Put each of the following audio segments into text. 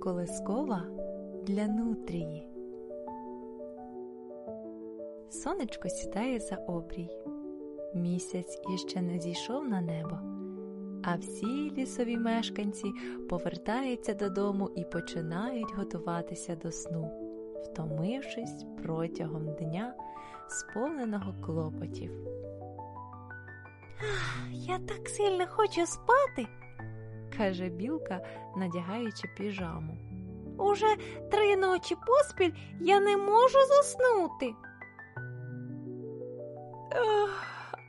Колескова для нутрії. Сонечко сідає за обрій. Місяць іще не зійшов на небо, а всі лісові мешканці повертаються додому і починають готуватися до сну, втомившись протягом дня, сповненого клопотів. Я так сильно хочу спати. Каже білка, надягаючи піжаму. Уже три ночі поспіль я не можу заснути. Ех,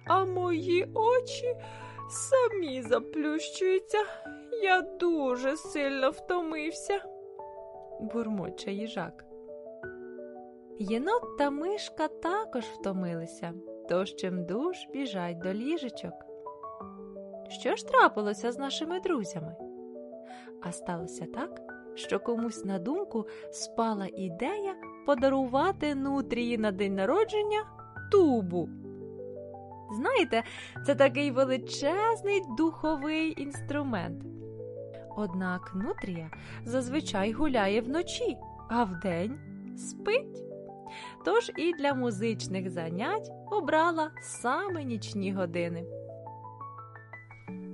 а мої очі самі заплющуються. Я дуже сильно втомився. бурмоче їжак. Єнот та мишка також втомилися, тож чимдуж біжать до ліжечок. Що ж трапилося з нашими друзями? А сталося так, що комусь на думку спала ідея подарувати нутрії на день народження тубу. Знаєте, це такий величезний духовий інструмент. Однак нутрія зазвичай гуляє вночі, а вдень спить. Тож і для музичних занять обрала саме нічні години.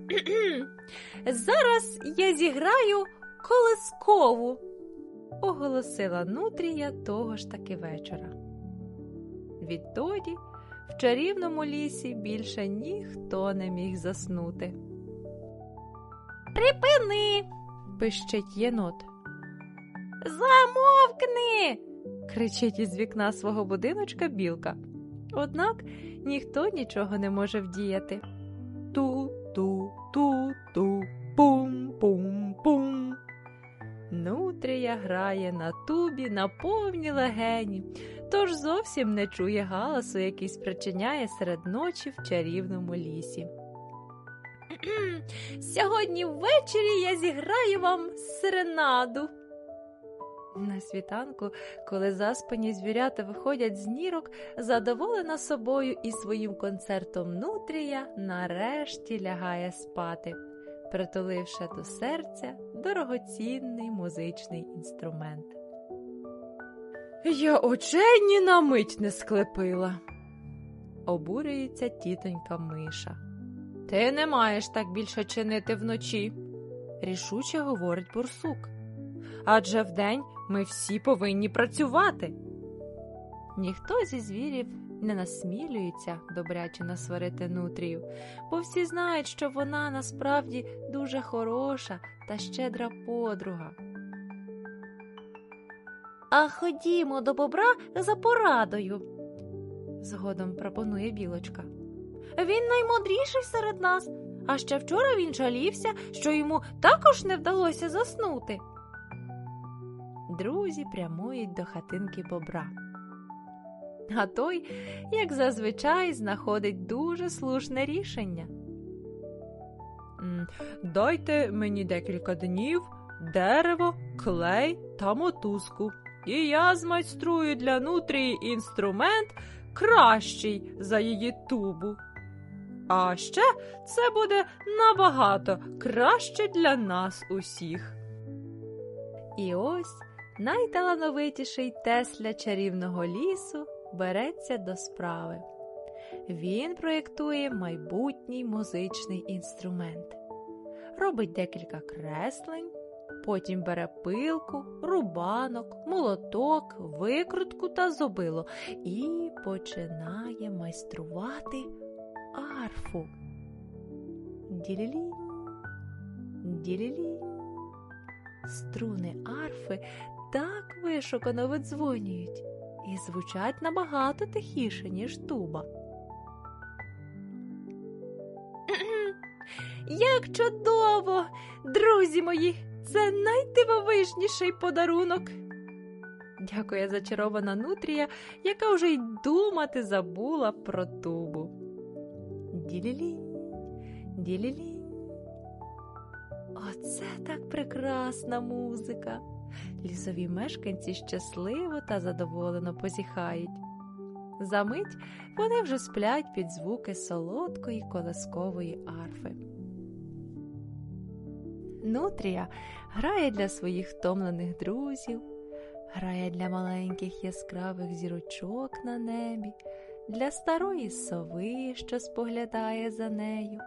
Зараз я зіграю колискову. оголосила нутрія того ж таки вечора. Відтоді в чарівному лісі більше ніхто не міг заснути. Припини, Пищить єнот, замовкни. кричить із вікна свого будиночка білка. Однак ніхто нічого не може вдіяти. Ту-ту-ту-ту, пум-пум-пум. Нутрія грає на тубі на повні легені, тож зовсім не чує галасу, який спричиняє серед ночі в чарівному лісі. Сьогодні ввечері я зіграю вам серенаду. На світанку, коли заспані звірята виходять з нірок, задоволена собою і своїм концертом нутрія, нарешті лягає спати, притуливши до серця дорогоцінний музичний інструмент. Я очей ні на мить не склепила, обурюється тітонька Миша. Ти не маєш так більше чинити вночі, рішуче говорить бурсук. Адже вдень ми всі повинні працювати. Ніхто зі звірів не насмілюється добряче насварити нутрію, бо всі знають, що вона насправді дуже хороша та щедра подруга. А ходімо до бобра за порадою. Згодом пропонує білочка. Він наймудріший серед нас, а ще вчора він жалівся, що йому також не вдалося заснути. Друзі прямують до хатинки бобра. А той, як зазвичай, знаходить дуже слушне рішення. Дайте мені декілька днів, дерево, клей та мотузку, і я змайструю для нутрії інструмент кращий за її тубу. А ще це буде набагато краще для нас усіх. І ось найталановитіший Тесля чарівного лісу береться до справи. Він проєктує майбутній музичний інструмент, робить декілька креслень, потім бере пилку, рубанок, молоток, викрутку та зубило і починає майструвати арфу. Ділілінь, ділілінь. Струни арфи так вишукано видзвонюють і звучать набагато тихіше, ніж туба. Як чудово, друзі мої, це найдивовижніший подарунок. Дякує зачарована нутрія, яка вже й думати забула про тубу. Ділілі, ділілі. Оце так прекрасна музика. Лісові мешканці щасливо та задоволено позіхають. Замить вони вже сплять під звуки солодкої колескової арфи. Нутрія грає для своїх втомлених друзів, грає для маленьких яскравих зірочок на небі, для старої сови, що споглядає за нею,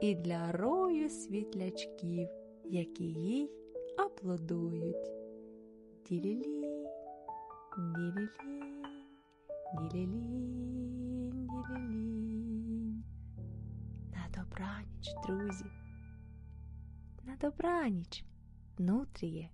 і для рою світлячків, які їй аплодують. Ділілі, ділілі, ділілі, ділілі. На добраніч, друзі. На добраніч, нутріє.